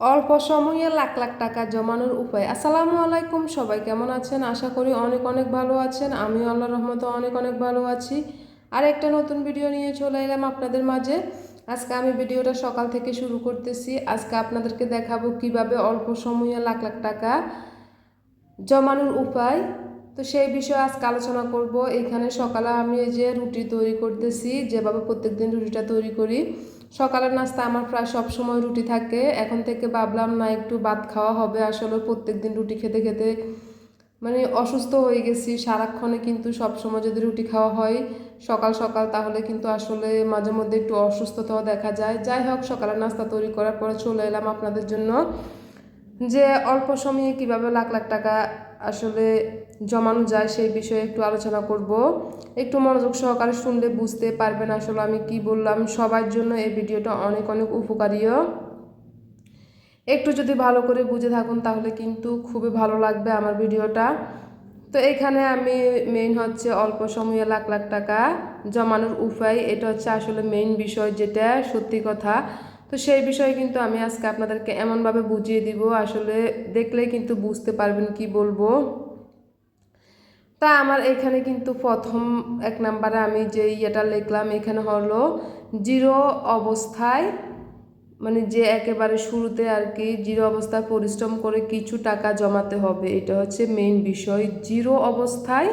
অল্প সময়ে লাখ লাখ টাকা জমানোর উপায়। আসসালামু আলাইকুম, সবাই কেমন আছেন? আশা করি অনেক অনেক ভালো আছেন। আমি আল্লাহ রহমতে অনেক অনেক ভালো আছি। আর একটা নতুন ভিডিও নিয়ে চলে এলাম আপনাদের মাঝে। আজকে আমি ভিডিওটা সকাল থেকে শুরু করতেছি। আজকে আপনাদেরকে দেখাবো কীভাবে অল্প সময়ে লাখ লাখ টাকা জমানোর উপায়। তো সেই বিষয়ে আজকে আলোচনা করব। এখানে সকালে আমি যে রুটি তৈরি করতেছি, যেভাবে প্রত্যেকদিন রুটিটা তৈরি করি। সকালের নাস্তা আমার প্রায় সব সময় রুটি থাকে। এখন থেকে ভাবলাম, না, একটু ভাত খাওয়া হবে। আসলে প্রত্যেকদিন রুটি খেতে খেতে মানে অসুস্থ হয়ে গেছি। সারাক্ষণে কিন্তু সব সময় যদি রুটি খাওয়া হয়, সকাল সকাল তাহলে কিন্তু আসলে মাঝে মধ্যে একটু অসুস্থতাও দেখা যায়। যাই হোক, সকালের নাস্তা তৈরি করার পরে চলে এলাম আপনাদের জন্য। যে অল্প সময়ে কীভাবে লাখ লাখ টাকা আসলে জমানো যায়, সেই বিষয়ে একটু আলোচনা করব। একটু মনোযোগ সহকারে শুনলে বুঝতে পারবেন আসলে আমি কি বললাম। সবার জন্য এই ভিডিওটা অনেক অনেক উপকারীও একটু যদি ভালো করে বুঝে থাকুন তাহলে কিন্তু খুবই ভালো লাগবে আমার ভিডিওটা। তো এখানে আমি মেইন হচ্ছে অল্প সময়ে লাখ লাখ টাকা জমানোর উপায়। এটা হচ্ছে আসলে মেইন বিষয় যেটা, সত্যি কথা। তো সেই বিষয়ে কিন্তু আমি আজকে আপনাদেরকে এমনভাবে বুঝিয়ে দিব, আসলে দেখলে কিন্তু বুঝতে পারবেন কি বলব। তা আমার এখানে কিন্তু প্রথম এক নাম্বারে আমি যে ইয়েটা লিখলাম, এখানে হলো জিরো অবস্থায় মানে যে একেবারে শুরুতে আর কি জিরো অবস্থায় পরিশ্রম করে কিছু টাকা জমাতে হবে, এটা হচ্ছে মেইন বিষয়। জিরো অবস্থায়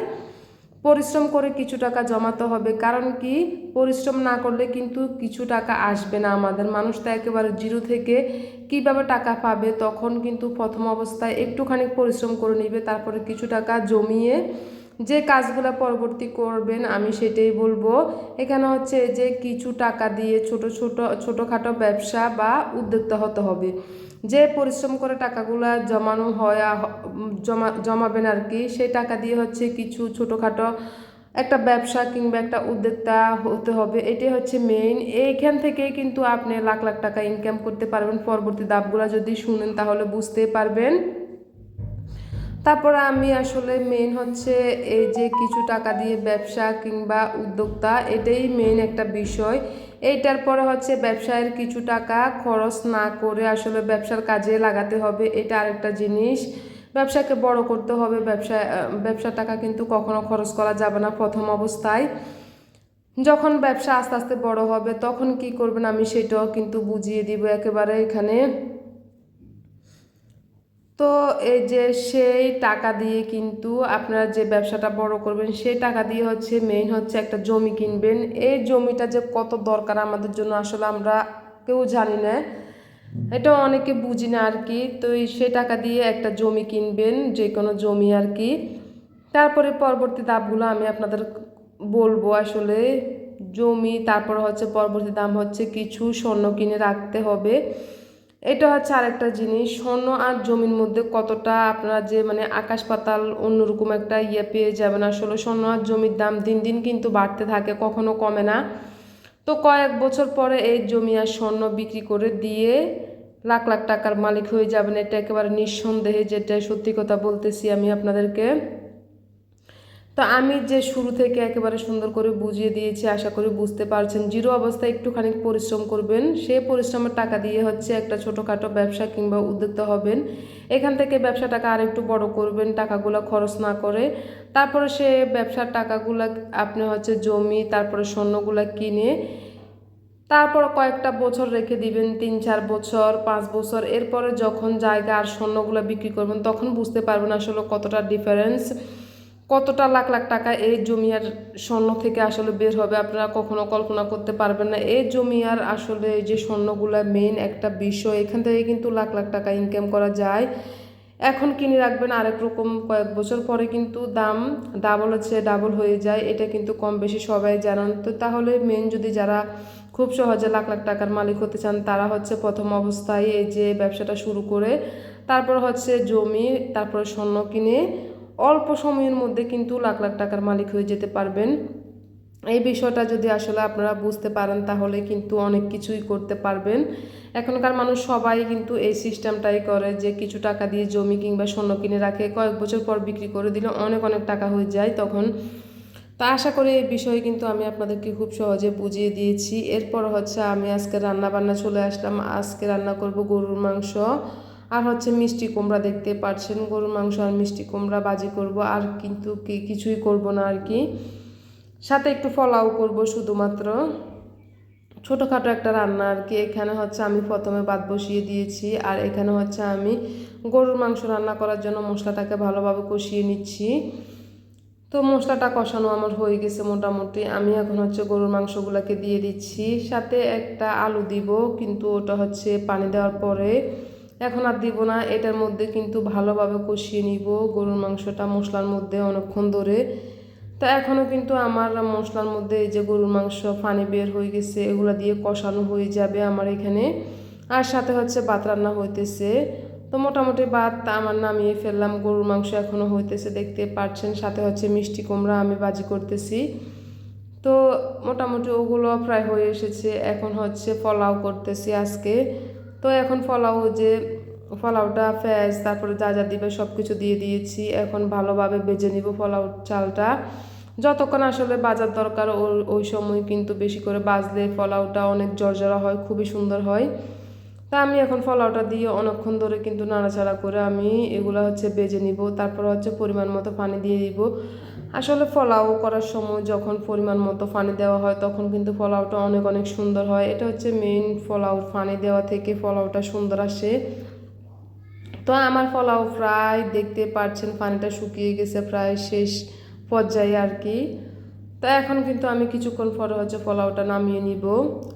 পরিশ্রম করে কিছু টাকা জমাতে হবে। কারণ কি? পরিশ্রম না করলে কিন্তু কিছু টাকা আসবে না আমাদের। মানুষ তো একেবারে জিরো থেকে কীভাবে টাকা পাবে? তখন কিন্তু প্রথম অবস্থায় একটুখানি পরিশ্রম করে নিবে, তারপরে কিছু টাকা জমিয়ে যে কাজগুলো পরবর্তী করবেন, আমি সেটাই বলব। এখানে হচ্ছে যে কিছু টাকা দিয়ে ছোট ছোট, ছোটোখাটো ব্যবসা বা উদ্যোক্তা হতে হবে। যে পরিশ্রম করে টাকাগুলো জমানো হয় জমা, জমাবেন আর কি, সেই টাকা দিয়ে হচ্ছে কিছু ছোটোখাটো একটা ব্যবসা কিংবা একটা উদ্যোক্তা হতে হবে, এটাই হচ্ছে মেইন এইখান থেকেই কিন্তু আপনি লাখ লাখ টাকা ইনকাম করতে পারবেন। পরবর্তী দাবগুলো যদি শুনেন তাহলে বুঝতে পারবেন। তারপরে আমি আসলে মেন হচ্ছে এই যে কিছু টাকা দিয়ে ব্যবসা কিংবা উদ্যোক্তা, এটাই মেন একটা বিষয়। এইটার পরে হচ্ছে ব্যবসায়ের কিছু টাকা খরচ না করে আসলে ব্যবসার কাজে লাগাতে হবে, এটা আরেকটা জিনিস। ব্যবসাকে বড় করতে হবে, ব্যবসা ব্যবসার টাকা কিন্তু কখনো খরচ করা যাবে না প্রথম অবস্থায়। যখন ব্যবসা আস্তে আস্তে বড় হবে, তখন কি করবেন আমি সেটাও কিন্তু বুঝিয়ে দিব একেবারে এখানে। তো এই যে সেই টাকা দিয়ে কিন্তু আপনারা যে ব্যবসাটা বড় করবেন, সেই টাকা দিয়ে হচ্ছে মেইন হচ্ছে একটা জমি কিনবেন। এই জমিটা যে কত দরকার আমাদের জন্য আসলে আমরা কেউ জানি না। এটা অনেকে বুঝি না আর কি। তো সেই টাকা দিয়ে একটা জমি কিনবেন, যে কোনো জমি আর কি। তারপরে পরবর্তী দামগুলো আমি আপনাদের বলব আসলে। জমি, তারপর হচ্ছে পরবর্তী দাম হচ্ছে কিছু স্বর্ণ কিনে রাখতে হবে। এটা হচ্ছে আরেকটা জিনিস, স্বর্ণ আর জমির মধ্যে কতটা আপনারা যে মানে আকাশ পাতাল অন্যরকম একটা ইয়ে পেয়ে যাবেন। আসলে স্বর্ণ আর জমির দাম দিন দিন কিন্তু বাড়তে থাকে, কখনো কমে না। তো কয়েক বছর পরে এই জমি আর স্বর্ণ বিক্রি করে দিয়ে লাখ লাখ টাকার মালিক হয়ে যাবেন, এটা একেবারে নিঃসন্দেহে যেটা সত্যি কথা বলতেছি আমি আপনাদেরকে। তো আমি যে শুরু থেকে একেবারে সুন্দর করে বুঝিয়ে দিয়েছি, আশা করি বুঝতে পারছেন। জিরো অবস্থায় একটুখানি পরিশ্রম করবেন। সেই পরিশ্রমের টাকা দিয়ে হচ্ছে একটা ছোটোখাটো ব্যবসা কিংবা উদ্যোক্তা হবেন। এখান থেকে ব্যবসাটাকে আর একটু বড় করবেন, টাকাগুলো খরচ না করে। তারপরে সে ব্যবসার টাকাগুলো আপনি হচ্ছে জমি, তারপরে স্বর্ণগুলো কিনে তারপর কয়েকটা বছর রেখে দিবেন, তিন চার বছর, পাঁচ বছর। এরপরে যখন জায়গা আর স্বর্ণগুলো বিক্রি করবেন, তখন বুঝতে পারবেন আসলে কতটা ডিফারেন্স কতটা লাখ লাখ টাকা এই জমি আর স্বর্ণ থেকে আসলে বের হবে আপনারা কখনো কল্পনা করতে পারবেন না। এই জমি আর আসলে এই যে স্বর্ণগুলো মেইন একটা বিষয়, এখান থেকে কিন্তু লাখ লাখ টাকা ইনকাম করা যায়। এখন কিনে রাখবেন আরেক রকম কয়েক বছর পরে কিন্তু দাম ডাবল হচ্ছে ডাবল হয়ে যায়। এটা কিন্তু কম বেশি সবাই জানান। তো তাহলে মেন যদি যারা খুব সহজে লাখ লাখ টাকার মালিক হতে চান, তারা হচ্ছে প্রথম অবস্থায় এই যে ব্যবসাটা শুরু করে, তারপর হচ্ছে জমি, তারপরে স্বর্ণ কিনে অল্প সময়ের মধ্যে কিন্তু লাখ লাখ টাকার মালিক হয়ে যেতে পারবেন। এই বিষয়টা যদি আসলে আপনারা বুঝতে পারেন, তাহলে কিন্তু অনেক কিছুই করতে পারবেন। এখনকার মানুষ সবাই কিন্তু এই সিস্টেমটাই করে যে কিছু টাকা দিয়ে জমি কিংবা স্বর্ণ কিনে রাখে, কয়েক বছর পর বিক্রি করে দিলে অনেক অনেক টাকা হয়ে যায় তখন। তা আশা করি এই বিষয়ে কিন্তু আমি আপনাদেরকে খুব সহজে বুঝিয়ে দিয়েছি। এরপর হচ্ছে আমি আজকে রান্না বান্না চলে আসলাম। আজকে রান্না করব গরুর মাংস। আর হচ্ছে মিষ্টি কুমড়া দেখতে পাচ্ছেন গরুর মাংস আর মিষ্টি কুমড়া বাজি করব, আর কিন্তু কি কিছুই করব না আর কি। সাথে একটু ফলাও করব শুধুমাত্র। ছোটোখাটো একটা রান্না আর কি, এখানে হচ্ছে আমি প্রথমে ভাত বসিয়ে দিয়েছি, আর এখানে হচ্ছে আমি গরুর মাংস রান্না করার জন্য মশলাটাকে ভালোভাবে কষিয়ে নিচ্ছি। তো মশলাটা কষানো আমার হয়ে গেছে মোটামুটি, আমি এখন হচ্ছে গরুর মাংসগুলোকে দিয়ে দিচ্ছি। সাথে একটা আলু দিব, কিন্তু ওটা হচ্ছে পানি দেওয়ার পরে এখন আর দিব না, এটার মধ্যে কিন্তু ভালোভাবে কষিয়ে নিব। গরুর মাংসটা মশলার মধ্যে অনেকক্ষণ ধরে। তা এখনও কিন্তু আমার মশলার মধ্যে এই যে গরুর মাংস পানি বের হয়ে গেছে, এগুলো দিয়ে কষানো হয়ে যাবে আমার এখানে। আর সাথে হচ্ছে ভাত রান্না হইতেছে। তো মোটামুটি ভাত আমার নামিয়ে ফেললাম, গরুর মাংস এখনও হইতেছে দেখতে পাচ্ছেন সাথে হচ্ছে মিষ্টি কুমড়া আমি বাজি করতেছি। তো মোটামুটি ওগুলো প্রায় হয়ে এসেছে, এখন হচ্ছে পোলাও করতেছি আজকে। তো এখন ফলাও যে ফলাওটা ফ্যাজ তারপরে যা যা দিবে সব কিছু দিয়ে দিয়েছি। এখন ভালোভাবে বেজে নিব ফলাও চালটা। যতক্ষণ আসলে বাজার দরকার ওই সময় কিন্তু বেশি করে বাজলে ফলাওটা অনেক জর্জরা হয়, খুবই সুন্দর হয়। তা আমি এখন ফলাওটা দিয়ে অনেকক্ষণ ধরে কিন্তু নাড়াচাড়া করে আমি এগুলো হচ্ছে বেজে নিব। তারপর হচ্ছে পরিমাণ মতো পানি দিয়ে দিব। আসলে ফলাও করার সময় যখন পরিমাণ মতো পানি দেওয়া হয়, তখন কিন্তু ফলাওটা অনেক অনেক সুন্দর হয়। এটা হচ্ছে মেইন ফলাও পানি দেওয়া থেকে ফলাওটা সুন্দর আসে। তো আমার ফলাও প্রায় দেখতে পাচ্ছেন পানিটা শুকিয়ে গেছে প্রায় শেষ পর্যায়ে আর কি। তো এখন কিন্তু আমি কিছুক্ষণ পরে হচ্ছে পোলাওটা নামিয়ে নিব।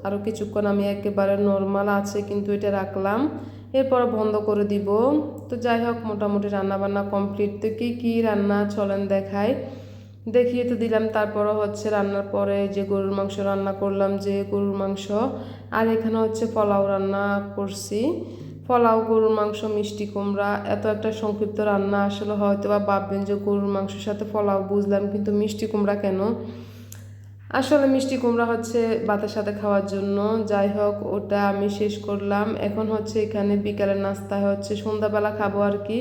আরও কিছুক্ষণ আমি একেবারে নর্মাল আছে কিন্তু এটা রাখলাম। এরপর বন্ধ করে দিব। তো যাই হোক, মোটামুটি রান্নাবান্না কমপ্লিট তো কী কী রান্না চলেন দেখায় দেখিয়ে তো দিলাম, তারপরও হচ্ছে রান্নার পরে যে গরুর মাংস রান্না করলাম, যে গরুর মাংস, আর এখানে হচ্ছে পোলাও রান্না করছি। পোলাও, গরুর মাংস, মিষ্টি কুমড়া, এত একটা সংক্ষিপ্ত রান্না। আসলে হয়তো বা ভাববেন যে গরুর মাংসের সাথে পোলাও বুঝলাম, কিন্তু মিষ্টি কুমড়া কেন? আসলে মিষ্টি কুমড়া হচ্ছে ভাতের সাথে খাওয়ার জন্য। যাই হোক, ওটা আমি শেষ করলাম। এখন হচ্ছে এখানে বিকালের নাস্তা হচ্ছে, সন্ধ্যাবেলা খাব আর কি।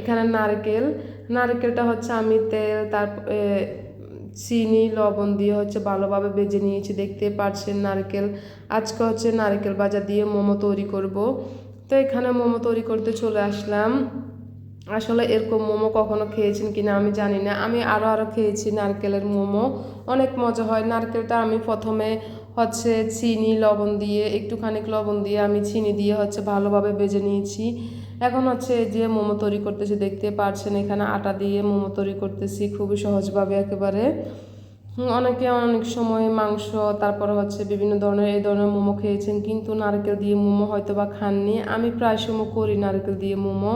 এখানে নারকেল। নারকেলটা হচ্ছে আমি তেল তার চিনি, লবণ দিয়ে হচ্ছে ভালোভাবে বেজে নিয়েছি। দেখতে পারছেন নারকেল। আজকে হচ্ছে নারকেল ভাজা দিয়ে মোমো তৈরি করব। তো এখানে মোমো তৈরি করতে চলে আসলাম। আসলে এরকম মোমো কখনো খেয়েছেন কিনা আমি জানি না। আমি আরও আরও খেয়েছি নারকেলের মোমো। অনেক মজা হয়। নারকেলটা আমি প্রথমে হচ্ছে চিনি, লবণ দিয়ে, একটুখানি লবণ দিয়ে আমি চিনি দিয়ে হচ্ছে ভালোভাবে বেজে নিয়েছি। এখন হচ্ছে যে মোমো তৈরি করতেছি, দেখতে পারছেন এখানে আটা দিয়ে মোমো তৈরি করতেছি খুবই সহজভাবে একেবারে। অনেকে অনেক সময় মাংস, তারপরে হচ্ছে বিভিন্ন ধরনের, এই ধরনের মোমো খেয়েছেন, কিন্তু নারকেল দিয়ে মোমো হয়তো বা খাননি। আমি প্রায় সময় করি নারকেল দিয়ে মোমো।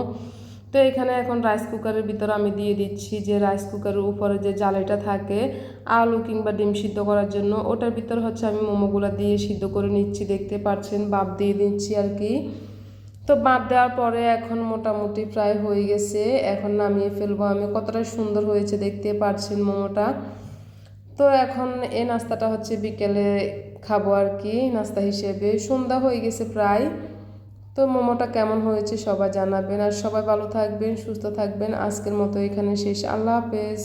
তো এখানে এখন রাইস কুকারের ভিতরে আমি দিয়ে দিচ্ছি যে রাইস কুকারের উপরে যে জালেটা থাকে, আলু কিংবা ডিম সিদ্ধ করার জন্য, ওটার ভিতর হচ্ছে আমি মোমোগুলো দিয়ে সিদ্ধ করে নিচ্ছি, দেখতে পাচ্ছেন বাপ দিয়ে দিচ্ছি আর কি। তো বাপ দেওয়ার পরে এখন মোটামুটি প্রায় হয়ে গেছে, এখন নামিয়ে ফেলব আমি। কতটা সুন্দর হয়েছে দেখতে পাচ্ছেন মোমোটা। তো এখন এই নাস্তাটা হচ্ছে বিকেলে খাব আর কি, নাস্তা হিসেবে। সন্ধ্যা হয়ে গেছে প্রায়। তো মোমোটা কেমন হয়েছে সবাই জানাবেন আর সবাই ভালো থাকবেন, সুস্থ থাকবেন। আজকের মতো এখানে শেষ। আল্লাহ হাফেজ।